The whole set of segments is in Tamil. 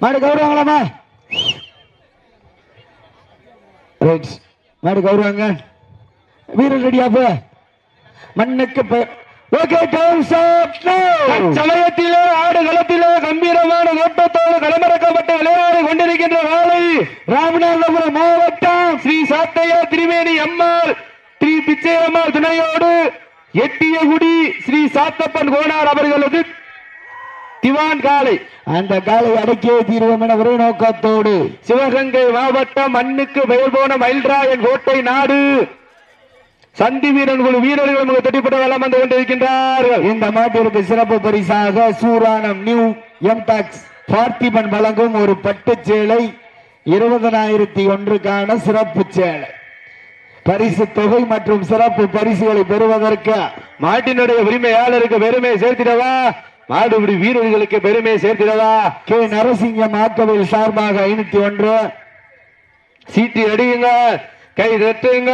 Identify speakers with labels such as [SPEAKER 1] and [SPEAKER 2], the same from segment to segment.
[SPEAKER 1] மாடு கௌரவங்களாமா ரைட் மாடு கௌரவங்க வீரர் ரெடியாப்பு மண்ணுக்கு ஓகே
[SPEAKER 2] சமயத்திலே ஆடு களத்திலே கம்பீரமான ஓட்டத்தோடு களமிறக்கப்பட்டு விளையாடி கொண்டிருக்கின்ற வேலை
[SPEAKER 1] ராமநாதபுரம் மாவட்டம்
[SPEAKER 2] ஸ்ரீ சாத்தையா திரிவேணி அம்மாள் ஸ்ரீ பிச்சையம்மாள் துணையோடு எட்டியகுடி ஸ்ரீ சாத்தப்பன் கோனார் அவர்களது திவான் காலை
[SPEAKER 1] அந்த காலை அடக்கிய தீர்வோம் என ஒரே நோக்கத்தோடு
[SPEAKER 2] சிவகங்கை மாவட்டம் மண்ணுக்கு பெயர் போன மயில்ராயன் கோட்டை நாடு. சந்தி வீரன் குழு வீரர்கள் நமக்கு தொட்டிப்பட்ட வளம் வந்து கொண்டிருக்கின்றார்கள்.
[SPEAKER 1] இந்த மாட்டிற்கு சிறப்பு பரிசாக சூரானம் நியூ எம்டாக்ஸ் பார்த்திபன் வழங்கும் ஒரு பட்டுச் சேலை இருபதனாயிரத்தி ஒன்றுக்கான சிறப்பு சேலை. பரிசு தொகை மற்றும் சிறப்பு பரிசுகளை பெறுவதற்கு
[SPEAKER 2] மாட்டினுடைய உரிமையாளருக்கு பெருமை சேர்த்திடவா? மாடுபிடி வீரர்களுக்கு பெருமை சேர்த்திடவா
[SPEAKER 1] கே. நரசிங்கம் ஆக்கவில் சார்பாக ஐநூத்தி ஒன்று.
[SPEAKER 2] சீட்டி அடியுங்க கை தட்டுங்க.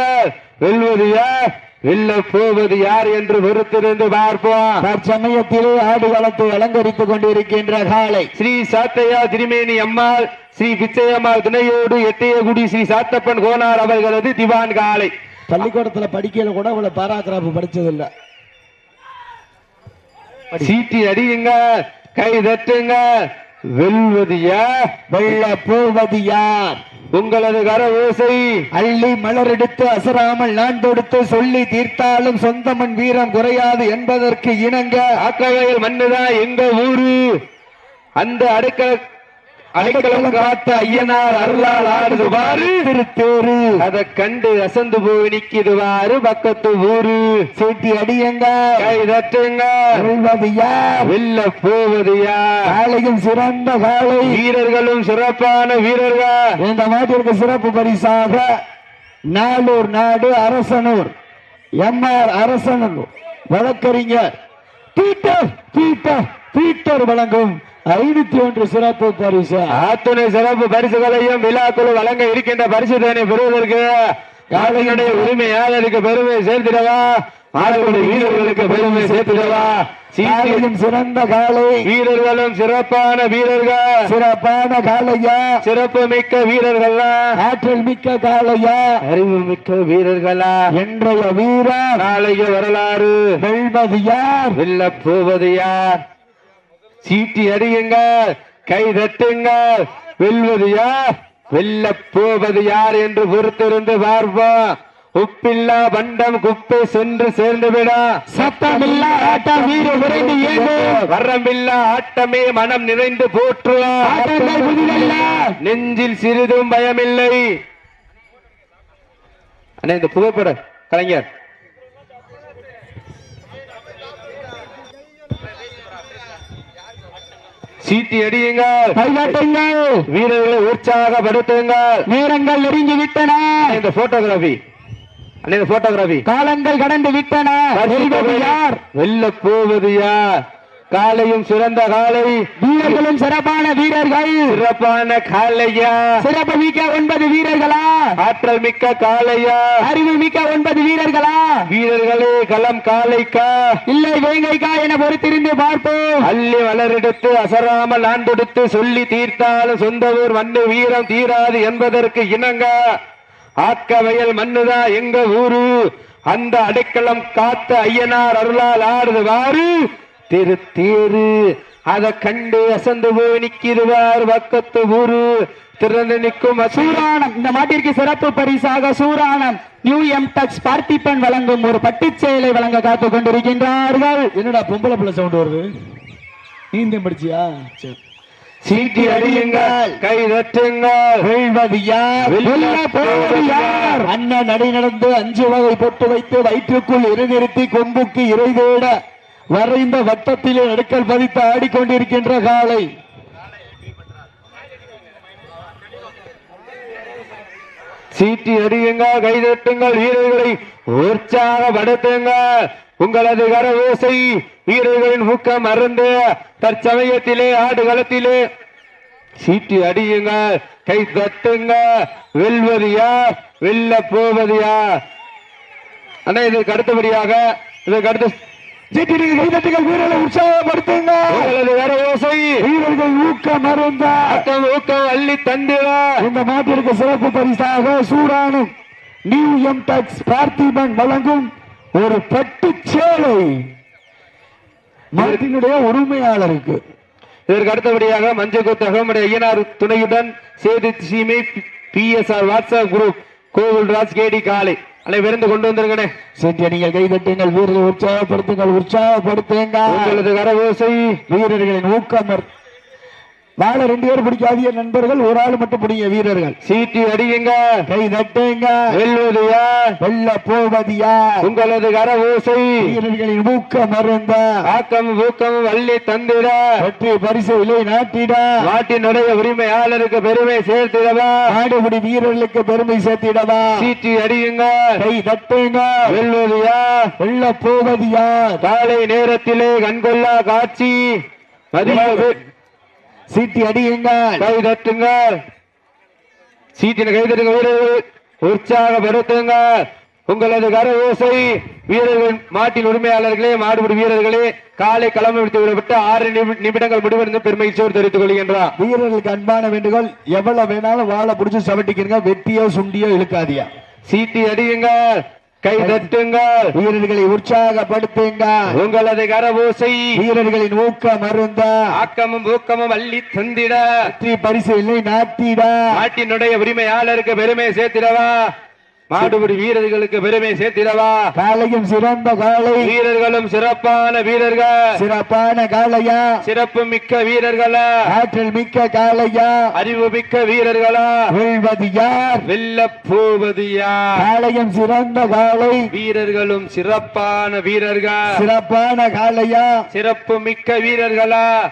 [SPEAKER 2] வெல்வது யார்? வெல்ல போவது யார் என்று பொறுத்திருந்து பார்ப்போம்.
[SPEAKER 1] தற்சமயத்திலே ஆடுகளத்தை அலங்கரித்துக் கொண்டிருக்கின்ற காலை
[SPEAKER 2] ஸ்ரீ சாத்தையா திருமேனி அம்மாள் ஸ்ரீ பிச்சையம்மாள் துணையோடு எட்டயகுடி ஸ்ரீ சாத்தப்பன் கோனார் அவர்களது திவான் காலை
[SPEAKER 1] பள்ளிக்கூடத்துல படிக்கையில கூட அவ்வளவு பாராகிராஃப் படிச்சதில்ல.
[SPEAKER 2] சீட்டி அடியுங்க கை தட்டுங்க. வெல்வது யார்
[SPEAKER 1] வெள்ள போவது யார்
[SPEAKER 2] உங்களது கர ஓசை
[SPEAKER 1] அள்ளி மலரெடுத்து அசராமல் நான் தொடுத்து சொல்லி தீர்த்தாலும் சொந்தமன் வீரம் குறையாது என்பதற்கு இணங்க
[SPEAKER 2] ஆக்கவையில் மண்ணுதான் எங்க ஊரு? அந்த அடுக்கல அடைக்கலம் காத்த ஐயனார் அருளால் ஆடுது பாரு
[SPEAKER 1] திருத்தேரு.
[SPEAKER 2] அதை கண்டு அசந்து போய் நிக்குதுவாரு பக்கத்து ஊரு.
[SPEAKER 1] சீட்டி அடியுங்க
[SPEAKER 2] கை தட்டுங்க
[SPEAKER 1] வெல்வது யார்
[SPEAKER 2] வெல்ல போவது யார்
[SPEAKER 1] காலையும் சிறந்த காலை
[SPEAKER 2] வீரர்களும் சிறப்பான வீரர்கள்.
[SPEAKER 1] இந்த நாட்டிற்கு சிறப்பு பரிசாக நாளூர் நாடு அரசனூர். எம்ஆர் அரசனூர். வழக்கறிஞர். பீட்டர் பீட்டர் பீட்டர் வழங்கும் ஐநூத்தி ஒன்று சிறப்பு பரிசு.
[SPEAKER 2] அத்துணை சிறப்பு பரிசுகளையும் விழாக்குழு வழங்க இருக்கின்ற பரிசுதனை பெறுவதற்கு? காலையினுடைய உரிமையாளருக்கு பெருமை சேர்த்திடவா? ஆளுடைய வீரர்களுக்கு பெருமை சேர்த்திடவா?
[SPEAKER 1] காலையும் சிறந்த காலை.
[SPEAKER 2] வீரர்களும் சிறப்பான வீரர்கள்.
[SPEAKER 1] சிறப்பான காலையா?
[SPEAKER 2] சிறப்பு மிக்க வீரர்களா
[SPEAKER 1] ஆற்றல் மிக்க காலையா?
[SPEAKER 2] அறிவு மிக்க வீரர்களா?
[SPEAKER 1] இன்றைய வீரர்
[SPEAKER 2] நாளைய வரலாறு.
[SPEAKER 1] வெல்வது யார்
[SPEAKER 2] வெல்ல போவது யார் சீட்டி அடியுங்க கை தட்டுங்க. வெல்வது யார்? வெல்ல போவது யார் என்று பொறுத்திருந்து பார்ப்போம். உப்பில்லா பண்டம் குப்பை சென்று சேர்ந்து விடா
[SPEAKER 1] சத்தமில்லா ஆட்டம் வீர விரைந்து
[SPEAKER 2] வரம்பில்லா ஆட்டமே மனம் நிறைந்து போற்றுவார் நெஞ்சில் சிறிதும் பயமில்லை. அண்ணா இந்த புகைப்பட கலைஞர் சீட்டி அடியுங்கள்.
[SPEAKER 1] கைகாட்டுங்கள்
[SPEAKER 2] வீரர்களை உற்சாகப்படுத்துங்கள்.
[SPEAKER 1] நேரங்கள் நெருங்கி விட்டன.
[SPEAKER 2] இந்த போட்டோகிராபி இந்த போட்டோகிராபி
[SPEAKER 1] காலங்கள் கடந்து விட்டன. யார்?
[SPEAKER 2] வெல்ல போவது யார்? காலையும் சிறந்த காலை.
[SPEAKER 1] வீரர்களும் சிறப்பான வீரர்கள்.
[SPEAKER 2] சிறப்பான காலையா.
[SPEAKER 1] சிறப்பு மிக்க ஒன்பது வீரர்களா?
[SPEAKER 2] ஆற்றல் மிக்க காலையா.
[SPEAKER 1] அறிவு மிக்க ஒன்பது வீரர்களா?
[SPEAKER 2] வீரர்களே களம் காலைக்கா.
[SPEAKER 1] இல்லை வேங்கைக்கா என பொறுத்திருந்து பார்ப்போம்.
[SPEAKER 2] அள்ளி வளரெடுத்து அசராமல் ஆண்டெடுத்து சொல்லி தீர்த்தாலும் சொந்த ஊர் மண்ணு வீரம் தீராது என்பதற்கு இணங்க. ஆக்க வயல் மண்ணுதா எங்க ஊரு? அந்த அடைக்கலம் காத்த ஐயனார் அருளால் ஆடுது வாரு. திரு தேரு. அத கண்டு அசந்து போய் நிக்கிடுவார் பக்கத்து ஊரு. திறந்து நிற்கும்
[SPEAKER 1] சூரானம் இந்த மாட்டிற்கு சிறப்பு பரிசாக சூரானம் நியூ எம் டச் பார்த்திபன் வழங்கும் ஒரு பட்டுச் செயலை வழங்க காத்துக் கொண்டிருக்கின்றார்கள். என்னடா பொம்பளை பிள்ளை சவுண்ட் வருது? நீந்தம் படிச்சியா?
[SPEAKER 2] சீட்டி அடியுங்கள். கை தட்டுங்கள்.
[SPEAKER 1] வெல்வது யார்
[SPEAKER 2] யார்?
[SPEAKER 1] அண்ணன் நடை நடந்து அஞ்சு வகை பொட்டு வைத்து வயிற்றுக்குள் இருநிறுத்தி கொம்புக்கு இறை தேட. வரைந்த வட்டத்திலே அடுக்கல் பதித்து ஆடிக்கொண்டிருக்கின்ற காலை.
[SPEAKER 2] சீட்டி அடியுங்கள் கைதட்டுங்கள் வீரர்களை உற்சாகப்படுத்துங்கள் உங்களது கரவோசை வீரர்களின் ஊக்கம் அருந்து தற்சமயத்திலே ஆடுகளத்திலே. சீட்டி அடியுங்கள் கை தட்டுங்க. வெல்வது யார் வெல்ல போவது யார் அண்ணா இதற்கு அடுத்தபடியாக இதற்கு அடுத்து
[SPEAKER 1] கைதட்டுங்கள் வீரர்களை உற்சாகப்படுத்துங்க
[SPEAKER 2] உங்களது வர ஓசை.
[SPEAKER 1] வீரர்கள் ஊக்கம் மருந்த
[SPEAKER 2] அக்கம் ஊக்கம் அள்ளி தந்திர
[SPEAKER 1] இந்த மாட்டிற்கு சிறப்பு பரிசாக சூடானும் நியூ எம் டெக்ஸ் பார்த்திபன் வழங்கும் ஒரு பட்டு சேலை மாட்டினுடைய உரிமையாளருக்கு.
[SPEAKER 2] இதற்கு அடுத்தபடியாக மஞ்சள் கொத்து அகமது ஐயனார் துணையுடன் Sethu Seemai P S R WhatsApp group கோவில் ராஜ் கேடி காலை அனை விருந்து கொண்டு வந்திருக்கனே
[SPEAKER 1] சென்று நீங்கள் கைதட்டுங்கள் வீரர்களை உற்சாகப்படுத்துங்கள் உற்சாகப்படுத்துங்க
[SPEAKER 2] உங்களது கரவோசை
[SPEAKER 1] வீரர்களின் ஊக்கம் வாழ ரெண்டு பேர் பிடிக்காதிய நண்பர்கள். ஒரு ஆள் மட்டும் பிடிங்க வீரர்கள்.
[SPEAKER 2] சீட்டி அடியுங்க.
[SPEAKER 1] கை தட்டுங்க.
[SPEAKER 2] வெல்வது யார்
[SPEAKER 1] வெல்ல போவது யார்
[SPEAKER 2] உங்களது கரவோசை
[SPEAKER 1] வீரர்களின் ஊக்கம் மருந்த.
[SPEAKER 2] ஆக்கம் ஊக்கம் அள்ளி தந்திட.
[SPEAKER 1] வெற்றி பரிசு விலை நாட்டிட.
[SPEAKER 2] நாட்டினுடைய உரிமையாளருக்கு பெருமை சேர்த்திடவா?
[SPEAKER 1] ஆடுபடி வீரர்களுக்கு பெருமை சேர்த்திடவா?
[SPEAKER 2] சீட்டி அடியுங்க.
[SPEAKER 1] கை தட்டுங்க.
[SPEAKER 2] வெல்வது யார்
[SPEAKER 1] வெல்ல போவது யார்
[SPEAKER 2] காலை நேரத்திலே கண்கொள்ளா காட்சி. மதிய
[SPEAKER 1] சீட்டி அடியுங்க
[SPEAKER 2] கை தட்டுங்க சீட்டின கை தட்டுங்க வீரர்கள் உற்சாகப்படுத்துங்க உங்களது கர ஓசை வீரர்கள் மாட்டின் உரிமையாளர்களே மாடுபிடி வீரர்களே காலை களம் எடுத்து விடப்பட்டு ஆறு நிமி- நிமிடங்கள் முடிவடைந்து பெருமகிழ்ச்சியோடு தெரிவித்துக் கொள்கின்றார்
[SPEAKER 1] வீரர்களுக்கு அன்பான வேண்டுகோள் எவ்வளவு வேணாலும் வாழை புடிச்சு சவட்டிக்கிறங்க வெட்டியோ சுண்டியோ இழுக்காதியா
[SPEAKER 2] சீட்டி அடியுங்க கை தட்டுங்க
[SPEAKER 1] வீரர்களை உற்சாகப்படுத்துங்க
[SPEAKER 2] உங்களது கர ஓசை
[SPEAKER 1] வீரர்களின் ஊக்கம் மருந்த
[SPEAKER 2] ஆக்கமும் ஊக்கமும் அள்ளி தந்திட.
[SPEAKER 1] பரிசு இல்லை நாட்டிட.
[SPEAKER 2] நாட்டினுடைய உரிமையாளருக்கு பெருமை சேர்த்திடவா. மாடுபிடி வீரர்களுக்கு பெருமை சேர்த்திடவா?
[SPEAKER 1] காலையும் சிறந்த காலை
[SPEAKER 2] வீரர்களும் சிறப்பான வீரர்கள்.
[SPEAKER 1] சிறப்பான காளையா.
[SPEAKER 2] சிறப்பு மிக்க வீரர்களா?
[SPEAKER 1] ஆற்றல் மிக்க காளையா.
[SPEAKER 2] அறிவு மிக்க வீரர்களா?
[SPEAKER 1] வெல்வது யார்
[SPEAKER 2] வெல்ல போவது யார்
[SPEAKER 1] காளையும் சிறந்த காலை
[SPEAKER 2] வீரர்களும் சிறப்பான வீரர்கள்.
[SPEAKER 1] சிறப்பான காளையா.
[SPEAKER 2] சிறப்பு மிக்க வீரர்களா?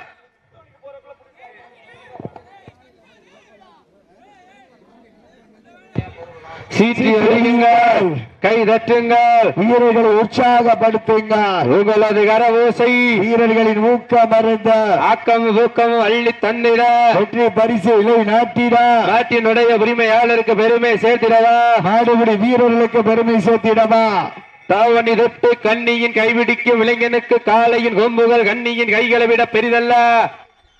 [SPEAKER 2] சீட்டி அடியுங்கள் கை தட்டுங்கள்.
[SPEAKER 1] வீரர்களை உற்சாகப்படுத்துங்க
[SPEAKER 2] உங்களது கரவோசை
[SPEAKER 1] வீரர்களின் ஊக்கம் மருந்த.
[SPEAKER 2] ஆக்கமும் ஊக்கமும் அள்ளி தந்திட
[SPEAKER 1] வெற்றி பரிசு இல்லை நாட்டிட.
[SPEAKER 2] நாட்டினுடைய உரிமையாளருக்கு பெருமை சேர்த்திடவா?
[SPEAKER 1] மாடுபிடி வீரர்களுக்கு பெருமை சேர்த்திடவா?
[SPEAKER 2] தாவணி தொட்டு கண்ணியின் கைபிடிக்கும் இளைஞனுக்கு காலையின் கொம்புகள் கண்ணியின் கைகளை விட பெரிதல்ல.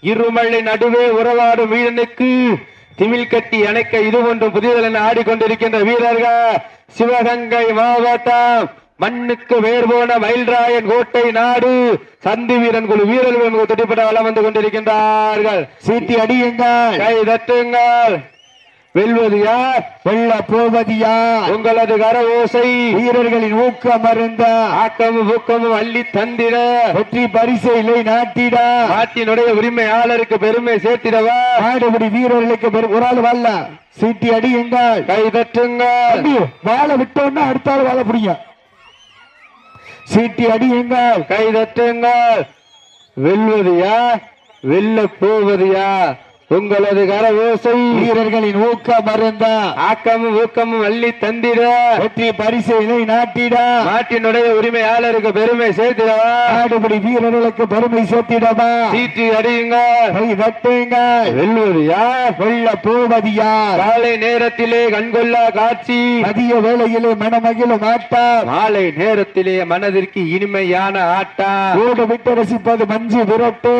[SPEAKER 2] இருமலை நடுவே உறவாடும் வீரனுக்கு திமில் கட்டி அணைக்க இது ஒன்றும் புதியதல் என ஆடிக்கொண்டிருக்கின்ற வீரர்கள். சிவகங்கை மாவட்டம் மண்ணுக்கு வேர் போன மயில்ராயன் கோட்டை நாடு. சந்தி வீரன் குழு வீரர்கள் துடிப்பட வளம் வந்து கொண்டிருக்கின்றார்கள்.
[SPEAKER 1] சீட்டி அடியுங்கள்.
[SPEAKER 2] கை தட்டுங்கள். வெல்வது யார்
[SPEAKER 1] வெல்ல போவது யார்
[SPEAKER 2] உங்களது கர ஓசை
[SPEAKER 1] வீரர்களின் ஊக்கம் மருந்த
[SPEAKER 2] ஆக்கமும் ஊக்கமும் அள்ளி தந்திட.
[SPEAKER 1] வெற்றி பரிசு இல்லை நாட்டிட.
[SPEAKER 2] நாட்டினுடைய உரிமையாளருக்கு பெருமை சேர்த்திடவா?
[SPEAKER 1] மாடுபிடி வீரர்களுக்கு பெரு- ஒரு ஆள் வரல சீட்டி அடியுங்கள்.
[SPEAKER 2] கை தட்டுங்க
[SPEAKER 1] வாழை விட்டோன்னா அடுத்த ஆள் வாழை பிடிங்க. சீட்டி அடியுங்கள்.
[SPEAKER 2] கை தட்டுங்க வெல்வது யார் வெல்ல போவது யார் உங்களது கர ஓசை
[SPEAKER 1] வீரர்களின் ஊக்கம் மருந்த
[SPEAKER 2] ஆக்கமும் ஊக்கமும் அள்ளி தந்திட.
[SPEAKER 1] வெற்றி பரிசு இல்லை நாட்டிட.
[SPEAKER 2] நாட்டினுடைய உரிமையாளருக்கு பெருமை சேர்த்திடவா.
[SPEAKER 1] மாடுபிடி வீரர்களுக்கு பெருமை சேர்த்திடவா.
[SPEAKER 2] சீட்டி அடியுங்க.
[SPEAKER 1] கை தட்டுங்கள்
[SPEAKER 2] வெல்வது யார்?
[SPEAKER 1] போவது யார்?
[SPEAKER 2] காலை நேரத்திலே கண்கொள்ளா காட்சி.
[SPEAKER 1] மதிய வேளையிலே மனமகிழும் ஆட்டம்
[SPEAKER 2] மாலை நேரத்திலே மனதிற்கு இனிமையான ஆட்டா.
[SPEAKER 1] ஓடு விட்டு ரசிப்பது மஞ்சு விரட்டு.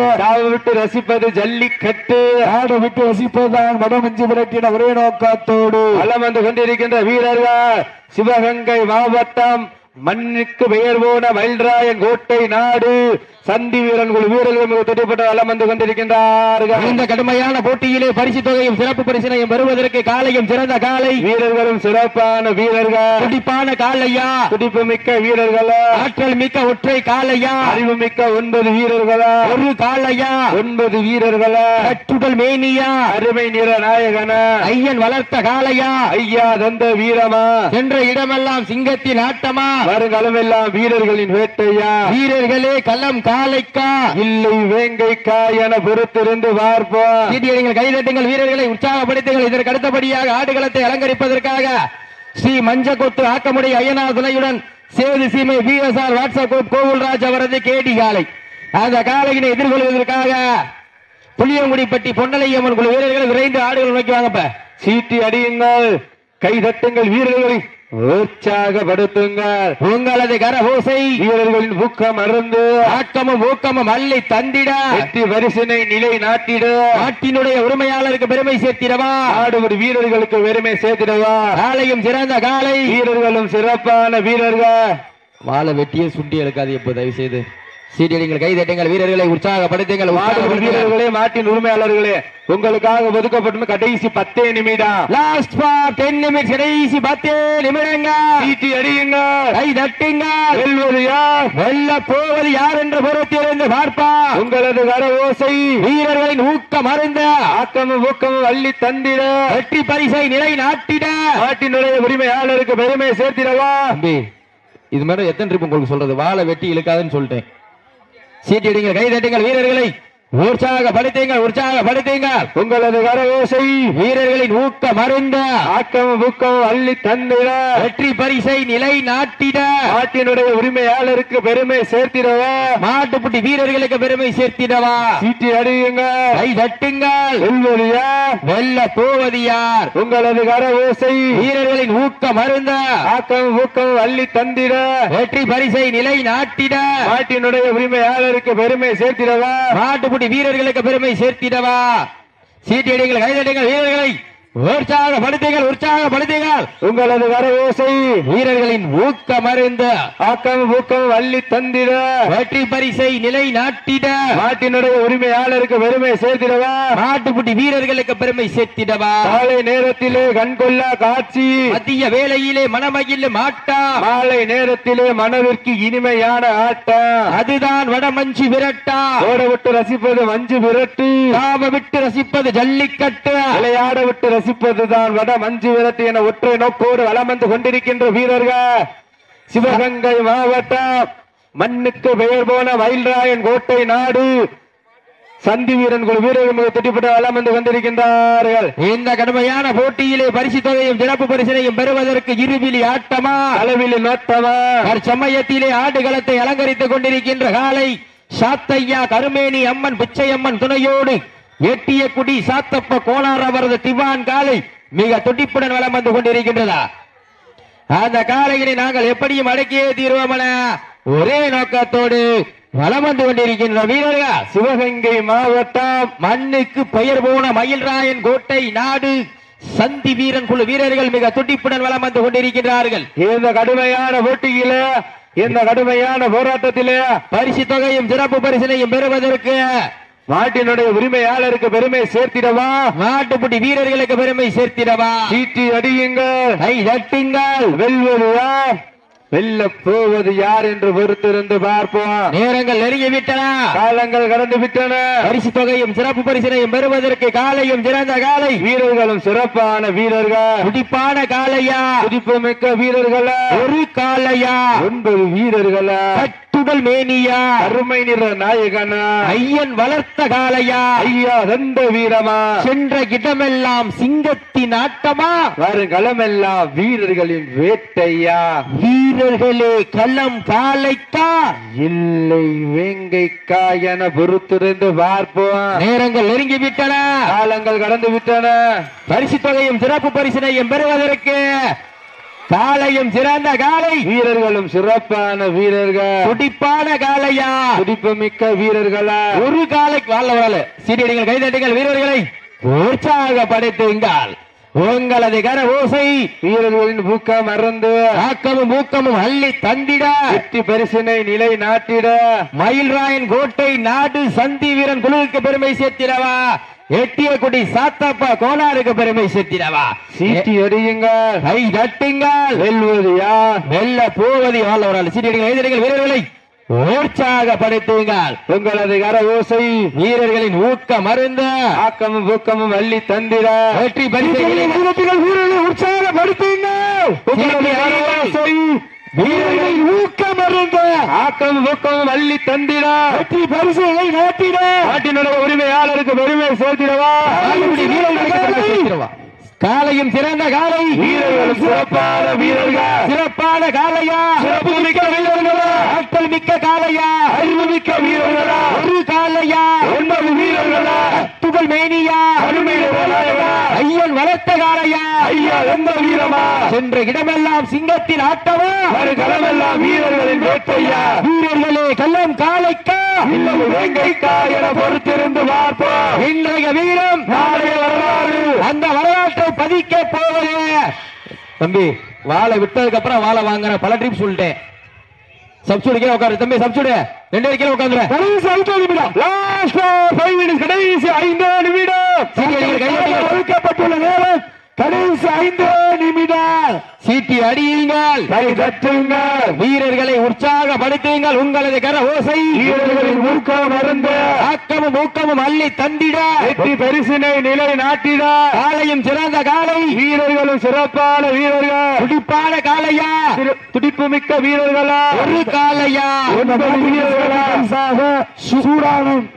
[SPEAKER 2] விட்டு ரசிப்பது ஜல்லிக்கட்டு.
[SPEAKER 1] ஆடு விட்டு வசிப்பதுதான் வடமஞ்சு விரட்டின ஒரே நோக்கத்தோடு.
[SPEAKER 2] வளம் வந்து கொண்டிருக்கின்ற வீரர்கள் சிவகங்கை மாவட்டம் மண்ணுக்கு பெயர் போன மயில்ராயன் கோட்டை நாடு. சந்தி வீரன் குழு வீரர்கள் மிக துடிப்பட்ட வலம் வந்து கொண்டிருக்கின்றார்கள்.
[SPEAKER 3] இந்த கடுமையான போட்டியிலே பரிசு தொகையும் சிறப்பு பரிசினையும் பெறுவதற்கு காலையும் சிறந்த காலை.
[SPEAKER 2] வீரர்களும் சிறப்பான வீரர்கள்.
[SPEAKER 3] துடிப்பான காலையா?
[SPEAKER 2] துடிப்பு மிக்க வீரர்களா.
[SPEAKER 3] ஆற்றல் மிக்க ஒற்றை காலையா?
[SPEAKER 2] அறிவு மிக்க ஒன்பது வீரர்களா.
[SPEAKER 3] ஒரு காலையா?
[SPEAKER 2] ஒன்பது வீரர்களா.
[SPEAKER 3] கட்டுடல் மேனியா?
[SPEAKER 2] அருமை நிற நாயகனா.
[SPEAKER 3] ஐயன் வளர்த்த காலையா?
[SPEAKER 2] ஐயா தந்த வீரமா?
[SPEAKER 3] சென்ற இடமெல்லாம் சிங்கத்தின் ஆட்டமா?
[SPEAKER 2] வருங்காலம் எல்லாம் வீரர்களின் வேட்டையா?
[SPEAKER 3] வீரர்களே களம் காலைக்கா
[SPEAKER 2] இல்லை வேங்கைக்கா என பொறுத்திருந்து பார்ப்போம்.
[SPEAKER 3] சீட்டியடிங்கள் கைதட்டுங்கள் வீரர்களை உற்சாகப்படுத்துங்கள். இதற்கு அடுத்தபடியாக ஆடுகளத்தை அலங்கரிப்பதற்காக ஸ்ரீ மஞ்சக்கொத்து ஆக்கமுடைய ஐயனார் துணையுடன் சேது சீமை பிஎஸ்ஆர் வாட்ஸ்அப் குரூப் கோகுல்ராஜ் அவரது கேடி காலை அந்த காலையினை எதிர்கொள்வதற்காக புளியங்குடிப்பட்டி பொன்னலையம்மன் குழு வீரர்கள் விரைந்து ஆடுகள் நோக்கி வாங்கப்ப
[SPEAKER 2] சீட்டி அடியுங்கள் கை தட்டுங்கள் வீரர்களை. உற்சாகப்படுத்துங்கள்.
[SPEAKER 3] உங்களது கரகோசை
[SPEAKER 2] வீரர்களின் ஊக்கம் அருந்து
[SPEAKER 3] ஆக்கமும் ஊக்கமும் அள்ளி தந்திட.
[SPEAKER 2] வெற்றி பரிசினை நிலை நாட்டிட.
[SPEAKER 3] நாட்டினுடைய உரிமையாளருக்கு பெருமை சேர்த்திடவா?
[SPEAKER 2] ஆடுவர் வீரர்களுக்கு பெருமை சேர்த்திடவா?
[SPEAKER 3] காலையும் சிறந்த காலை.
[SPEAKER 2] வீரர்களும் சிறப்பான வீரர்கள்.
[SPEAKER 3] வாழை வெட்டியே சுண்டி எடுக்காது எப்போ தயவு செய்து சீட்டியடிங்கள் கை தட்டுங்கள் வீரர்களை உற்சாகப்படுத்துங்கள் உற்சாகப்படுத்துங்கள்.
[SPEAKER 2] வீரர்களே மாட்டின் உரிமையாளர்களே உங்களுக்காக ஒதுக்கப்பட்ட கடைசி பத்தே நிமிடம்.
[SPEAKER 3] லாஸ்ட் ஃபார் டென் நிமிட்ஸ் கடைசி பத்தே நிமிடங்கள்.
[SPEAKER 2] சீட்டி அடியுங்க
[SPEAKER 3] கை தட்டுங்கள்.
[SPEAKER 2] வெல்வது யார்
[SPEAKER 3] வெல்ல போவது யார் என்ற புறத்திலிருந்து பார்ப்பா
[SPEAKER 2] உங்களது கர ஓசை
[SPEAKER 3] வீரர்களின் ஊக்கம் அருந்த
[SPEAKER 2] ஆக்கமும் ஊக்கமும் அள்ளி தந்திட.
[SPEAKER 3] வெற்றி பரிசை நிலை நாட்டிட.
[SPEAKER 2] நாட்டினுடைய உரிமையாளருக்கு பெருமை சேர்த்திடவா?
[SPEAKER 3] இது மாதிரி எத்தனை ட்ரிப் உங்களுக்கு சொல்றது? வாழை வெட்டி இழுக்காதுன்னு சொல்லிட்டேன். சீட்டிடுங்கள் கை தட்டுங்கள் வீரர்களை. உற்சாகப்படுத்துங்கள் உற்சாகப்படுத்துங்கள்.
[SPEAKER 2] உங்களது கர ஓசை
[SPEAKER 3] வீரர்களின் ஊக்கம் அருந்த
[SPEAKER 2] ஆக்கமும் ஊக்கமும் அள்ளி தந்திட.
[SPEAKER 3] வெற்றி பரிசை நிலை நாட்டிட.
[SPEAKER 2] நாட்டினுடைய உரிமையாளருக்கு பெருமை சேர்த்திடவா.
[SPEAKER 3] மாட்டுப்புட்டி வீரர்களுக்கு பெருமை சேர்த்திடவா.
[SPEAKER 2] சீட்டி அடியுங்க
[SPEAKER 3] கை தட்டுங்கள்.
[SPEAKER 2] வெல்வது யார்
[SPEAKER 3] வெல்ல போவது யார்?
[SPEAKER 2] உங்களது கர ஓசை
[SPEAKER 3] வீரர்களின் ஊக்கம் அருந்த
[SPEAKER 2] ஆக்கமும் ஊக்கமும் அள்ளி தந்திட.
[SPEAKER 3] வெற்றி பரிசை நிலை நாட்டிட.
[SPEAKER 2] நாட்டினுடைய உரிமையாளருக்கு பெருமை சேர்த்திடவா.
[SPEAKER 3] மாட்டுப்புட்டி வீரர்களுக்கு பெருமை சேர்த்திடவா? சீட்டியடிகள் கைதடிகள் வீரர்களை உற்சாகப்படுத்துங்கள் உற்சாகப்படுத்துங்கள்.
[SPEAKER 2] உங்களது கர ஓசை
[SPEAKER 3] வீரர்களின் ஊக்கம் அருந்த
[SPEAKER 2] ஆக்கமும் ஊக்கமும் அள்ளி தந்திட.
[SPEAKER 3] வெற்றி பரிசை நிலை நாட்டிட
[SPEAKER 2] நாட்டினுடைய உரிமையாளருக்கு பெருமை சேர்த்திடவா.
[SPEAKER 3] மாட்டுப்புட்டி வீரர்களுக்கு பெருமை சேர்த்திடவா.
[SPEAKER 2] காலை நேரத்திலே கண்கொள்ளா காட்சி.
[SPEAKER 3] மதிய வேளையிலே மனமகிழ் மாட்டா.
[SPEAKER 2] மாலை நேரத்திலே மனதிற்கு இனிமையான ஆட்டம்
[SPEAKER 3] அதுதான் வடமஞ்சு விரட்டா.
[SPEAKER 2] ஓட விட்டு ரசிப்பது மஞ்சு விரட்டு.
[SPEAKER 3] காம விட்டு ரசிப்பது ஜல்லிக்கட்டு.
[SPEAKER 2] விளையாட விட்டு ரசிப்பதுதான் வட மஞ்சு விரட்டு என ஒற்றை நோக்கோடு வலம் வந்து கொண்டிருக்கின்ற வீரர்கள். சிவகங்கை மாவட்டம் மண்ணுக்கு பெயர் போன மயில்ராயன் கோட்டை நாடு. சந்தி வீரன் குழு வீரர்கள் திட்டிப்பட்டு வலம் வந்து கொண்டிருக்கின்றார்கள்.
[SPEAKER 3] இந்த கடுமையான போட்டியிலே பரிசு தொகையும் சிறப்பு பரிசினையும் பெறுவதற்கு இருவிழி ஆட்டமா?
[SPEAKER 2] அளவில் நோட்டமா?
[SPEAKER 3] தற்சமயத்திலே ஆடுகளத்தை அலங்கரித்துக் கொண்டிருக்கின்ற காலை சாத்தையா கருமேனி அம்மன் பிச்சையம்மன் துணையோடு எட்டிய குடி சாத்தப்ப கோனார் அவரது திவான் காலை மிக துடிப்புடன் வலம் வந்து கொண்டிருக்கின்றதா? அந்த காலைகளை நாங்கள் எப்படியும் அடக்கியே தீர்வோமன ஒரே நோக்கத்தோடு வலம் வந்து கொண்டிருக்கின்ற வீரர்கள்
[SPEAKER 2] சிவகங்கை மாவட்டம்
[SPEAKER 3] மண்ணுக்கு பெயர் போன மயில்ராயன் கோட்டை நாடு சந்தி வீரன் குழு வீரர்கள் மிக துடிப்புடன் வலம் வந்து கொண்டிருக்கின்றார்கள்.
[SPEAKER 2] இந்த கடுமையான போட்டியிலே இந்த கடுமையான போராட்டத்திலே
[SPEAKER 3] பரிசு தொகையும் சிறப்பு பரிசினையும் பெறுவதற்கு
[SPEAKER 2] நாட்டினுடைய உரிமையாளருக்கு பெருமை சேர்த்திடவா?
[SPEAKER 3] நாட்டுப்புட்டி வீரர்களுக்கு பெருமை சேர்த்திடவா?
[SPEAKER 2] சீட்டி அடியுங்கள்.
[SPEAKER 3] கை தட்டுங்கள்.
[SPEAKER 2] வெல்வது வெல்ல போவது யார் என்று பொறுத்திருந்து பார்ப்போம்.
[SPEAKER 3] நேரங்கள் நெருங்கி விட்டன
[SPEAKER 2] காலங்கள் கடந்து விட்டன.
[SPEAKER 3] பரிசு தொகையும் சிறப்பு பரிசினையும் பெறுவதற்கு காலையும் சிறந்த காலை.
[SPEAKER 2] வீரர்களும் சிறப்பான வீரர்கள்.
[SPEAKER 3] துடிப்பான காலையா?
[SPEAKER 2] துடிப்பு மிக்க வீரர்களா?
[SPEAKER 3] ஒரு காலையா?
[SPEAKER 2] ஒன்பது வீரர்களா?
[SPEAKER 3] கட்டுடல் மேனியா.
[SPEAKER 2] அருமை நிற நாயகனா.
[SPEAKER 3] ஐயன் வளர்த்த காலையா
[SPEAKER 2] ஐயா ரெண்டு வீரமா.
[SPEAKER 3] சென்ற இடமெல்லாம் சிங்கத்தின் ஆட்டமா.
[SPEAKER 2] வருங்களமெல்லாம் வீரர்களின் வேட்டையா.
[SPEAKER 3] வீரர்களே களம் காலைக்கா
[SPEAKER 2] இல்லை வேங்கைக்கா என பொறுத்திருந்து பார்ப்போம்.
[SPEAKER 3] நேரங்கள் நெருங்கி விட்டன
[SPEAKER 2] காலங்கள் கடந்து விட்டன
[SPEAKER 3] பரிசு தொகையும் சிறப்பு பரிசினையும் பெறுவதற்கு காலையும் சிறந்த காலை
[SPEAKER 2] வீரர்களும் சிறப்பான வீரர்கள்.
[SPEAKER 3] துடிப்பான காலையா
[SPEAKER 2] துடிப்பு மிக்க வீரர்களா.
[SPEAKER 3] ஒரு காலை வாழ வாழ. சீரியடிகள் கைதட்டுங்கள் வீரர்களை. உற்சாகப்படுத்துங்கள் உங்களது கர ஓசை.
[SPEAKER 2] வீரர்களின் ஊக்கம் மறந்து
[SPEAKER 3] ஆக்கமும் ஊக்கமும் அள்ளி தந்திட.
[SPEAKER 2] வெற்றி பரிசினை நிலை நாட்டிட.
[SPEAKER 3] மயில்ராயன் கோட்டை நாடு சந்தி வீரன் குழுவுக்கு பெருமை சேர்த்திடவா. எட்டிய குடி சாத்தப்பா கோனாருக்கு பெருமை சேர்த்திடவா.
[SPEAKER 2] சீட்டி அடியுங்கள்
[SPEAKER 3] கை தட்டுங்கள்.
[SPEAKER 2] வெல்வது யார்
[SPEAKER 3] வெல்ல போவது வாழ ஒரு சீரியடிகள் கைதட்டுங்கள் வீரர்களை உற்சாகப்படுத்துங்கள்
[SPEAKER 2] உங்களது கர ஓசை.
[SPEAKER 3] வீரர்களின் ஊக்கம் அருந்த.
[SPEAKER 2] ஆக்கமும் ஊக்கமும் அள்ளி தந்திட.
[SPEAKER 3] வெற்றி பரிசை
[SPEAKER 2] வீரர்களை உற்சாகப்படுத்துங்கள்.
[SPEAKER 3] வீரர்களின் ஊக்கம் அருந்த
[SPEAKER 2] ஆக்கம் ஊக்கம் அள்ளி தந்திட.
[SPEAKER 3] வெற்றி பரிசுகளை நாட்டிட
[SPEAKER 2] நாட்டினுடைய உரிமையாளருக்கு பெருமை சேர்த்திடவா?
[SPEAKER 3] வீரர்களுக்கு. காலையும் சிறந்த காலை.
[SPEAKER 2] வீரர்களும் சிறப்பான வீரர்கள்.
[SPEAKER 3] சிறப்பான காலையா?
[SPEAKER 2] சிறப்பு மிக்க வீரர்களா?
[SPEAKER 3] ஆற்றல் மிக்க காலையா
[SPEAKER 2] அறிவு மிக்க வீரர்களா
[SPEAKER 3] ஒரு துகள் மேனியா ஐயன் வளர்த்த
[SPEAKER 2] ஐயா எந்த வீரமா?
[SPEAKER 3] சென்ற இடமெல்லாம் சிங்கத்தின் ஆட்டமா
[SPEAKER 2] வருகளமெல்லாம் வீரர்களின் வேட்டையா?
[SPEAKER 3] வீரர்களே கள்ளம் காலைக்கா
[SPEAKER 2] வேங்கைக்கா என பொறுத்திருந்து பார்ப்போம்.
[SPEAKER 3] இன்றைய வீரம்
[SPEAKER 2] நாளைய வரலாறு.
[SPEAKER 3] அந்த வரலாற்றை பதிக்க போவது. தம்பி வாழை விட்டதுக்கு அப்புறம் வாழை வாங்குற பல ட்ரிப் சொல்லிட்டேன். சப்சூடு கீழே உட்காரு. தம்பி சப்சூடு. ரெண்டு கீழே உட்காந்துரு.
[SPEAKER 2] கடைசி ஐந்து நிமிடம்.
[SPEAKER 1] ஒதுக்கப்பட்டுள்ள நேரம் கடைசி ஐந்து
[SPEAKER 3] சீட்டி அடியுங்கள்.
[SPEAKER 2] கை தட்டுங்கள்
[SPEAKER 3] வீரர்களை உற்சாகப்படுத்துங்கள். உங்களது கர ஓசை
[SPEAKER 2] வீரர்களின் ஊக்கம்
[SPEAKER 3] ஆக்கமும் ஊக்கமும் அள்ளி தந்திட.
[SPEAKER 2] வெற்றி பரிசினை நிலை நாட்டிட.
[SPEAKER 3] காலையும் சிறந்த காலை
[SPEAKER 2] வீரர்களும் சிறப்பான வீரர்கள்.
[SPEAKER 3] துடிப்பான காலையா
[SPEAKER 2] திரு- துடிப்புமிக்க வீரர்களா.
[SPEAKER 3] ஒரு காலையா
[SPEAKER 2] வீரர்களா.
[SPEAKER 1] சூடானம்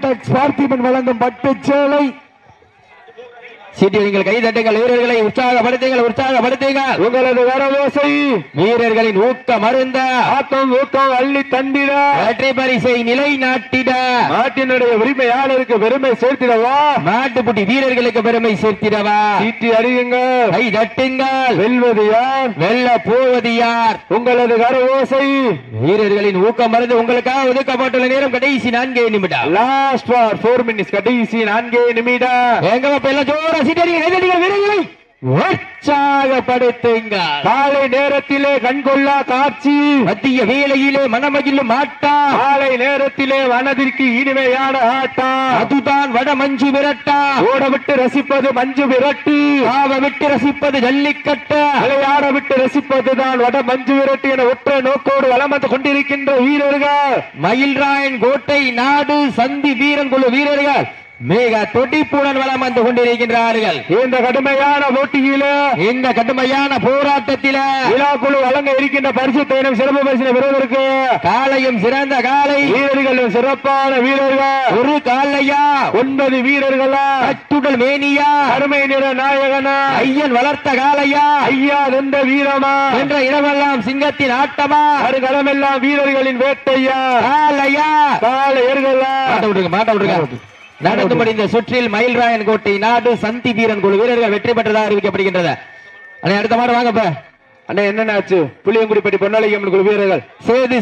[SPEAKER 1] டெக்ஸ் பார்த்திபன் வழங்கும் பட்டு சேலை.
[SPEAKER 3] சீட்டி நீங்கள் கை தட்டுங்கள் வீரர்களை உற்சாகப்படுத்துங்கள் உற்சாகப்படுத்துங்கள்
[SPEAKER 2] உங்களது வரவோசை
[SPEAKER 3] வீரர்களின் ஊக்க மருந்த
[SPEAKER 2] ஆக்கம் ஊக்கம் அள்ளி தந்திட.
[SPEAKER 3] வெற்றி பரிசை நிலைநாட்டிட.
[SPEAKER 2] நாட்டினுடைய உரிமையாளருக்கு பெருமை சேர்த்திடவா?
[SPEAKER 3] மாட்டுப்புட்டி வீரர்களுக்கு பெருமை சேர்த்திடவா?
[SPEAKER 2] சீட்டி அறியுங்க
[SPEAKER 3] கை தட்டுங்கள்.
[SPEAKER 2] வெல்வது யார்?
[SPEAKER 3] வெல்ல போவது யார்?
[SPEAKER 2] உங்களது கரவோசை
[SPEAKER 3] வீரர்களின் ஊக்கம் மருந்து உங்களுக்காக ஒதுக்கப்பட்டுள்ள நேரம் கடைசி நான்கே நிமிடம்.
[SPEAKER 2] லாஸ்ட் ஃபார் ஃபோர் மினிட்ஸ் கடைசி நான்கே நிமிடம்.
[SPEAKER 3] எங்க எல்லாம் ஜோரா வீரர்களை உற்சாகப்படுத்துங்கள்.
[SPEAKER 2] காலை நேரத்திலே கண்கொள்ளா காட்சி.
[SPEAKER 3] மத்திய வேளையிலே மனமகிழும் மாட்டா.
[SPEAKER 2] காலை நேரத்திலே மனதிற்கு இனிமையான ஆட்டம்
[SPEAKER 3] அதுதான் வட மஞ்சு விரட்டா.
[SPEAKER 2] ஓட விட்டு ரசிப்பது மஞ்சு விரட்டு.
[SPEAKER 3] ஆவ விட்டு ரசிப்பது ஜல்லிக்கட்டு.
[SPEAKER 2] விளையாட விட்டு ரசிப்பதுதான் வட மஞ்சு விரட்டு என ஒற்றை நோக்கோடு வலம் வந்து கொண்டிருக்கின்ற வீரர்கள்.
[SPEAKER 3] மயில்ராயன் கோட்டை நாடு சந்தி வீரன் குழு வீரர்கள். மிக துடிப்புடன் வலம் வந்து கொண்டிருக்கின்றார்கள்.
[SPEAKER 2] இந்த கடுமையான போட்டியில
[SPEAKER 3] இந்த கடுமையான போராட்டத்தில
[SPEAKER 2] விழாக்குழு வழங்க இருக்கின்ற பரிசு தேனும் சிறப்பு பரிசினை பெறுவதற்கு
[SPEAKER 3] காலையும் சிறந்த காலை.
[SPEAKER 2] வீரர்களும் சிறப்பான வீரர்கள்.
[SPEAKER 3] ஒரு காலையா?
[SPEAKER 2] ஒன்பது வீரர்களா?
[SPEAKER 3] கட்டுடல் மேனியா?
[SPEAKER 2] அருமை நிற நாயகனா?
[SPEAKER 3] ஐயன் வளர்த்த காலையா?
[SPEAKER 2] ஐயா எந்த வீரமா?
[SPEAKER 3] என்ற இடமெல்லாம் சிங்கத்தின் ஆட்டமா?
[SPEAKER 2] அருகளமெல்லாம் வீரர்களின் வேட்டையா?
[SPEAKER 3] காலையா?
[SPEAKER 2] காலையர்களா
[SPEAKER 3] மாட்ட விட்டுருங்க மாட்ட விட்டுருங்க நடந்து முடிந்த சுற்றில் மயில்ராயன் கோட்டை நாடு சந்தி வீரன் குழு வீரர்கள் வெற்றி பெற்றதாக அறிவிக்கப்படுகின்றது அண்ணே அடுத்த மாடு வாங்கப்ப.
[SPEAKER 2] அண்ணா என்னென்ன ஆச்சு? புளியங்குடிப்பட்டி பொன்னாளியம் குழு வீரர்கள்.
[SPEAKER 3] சேது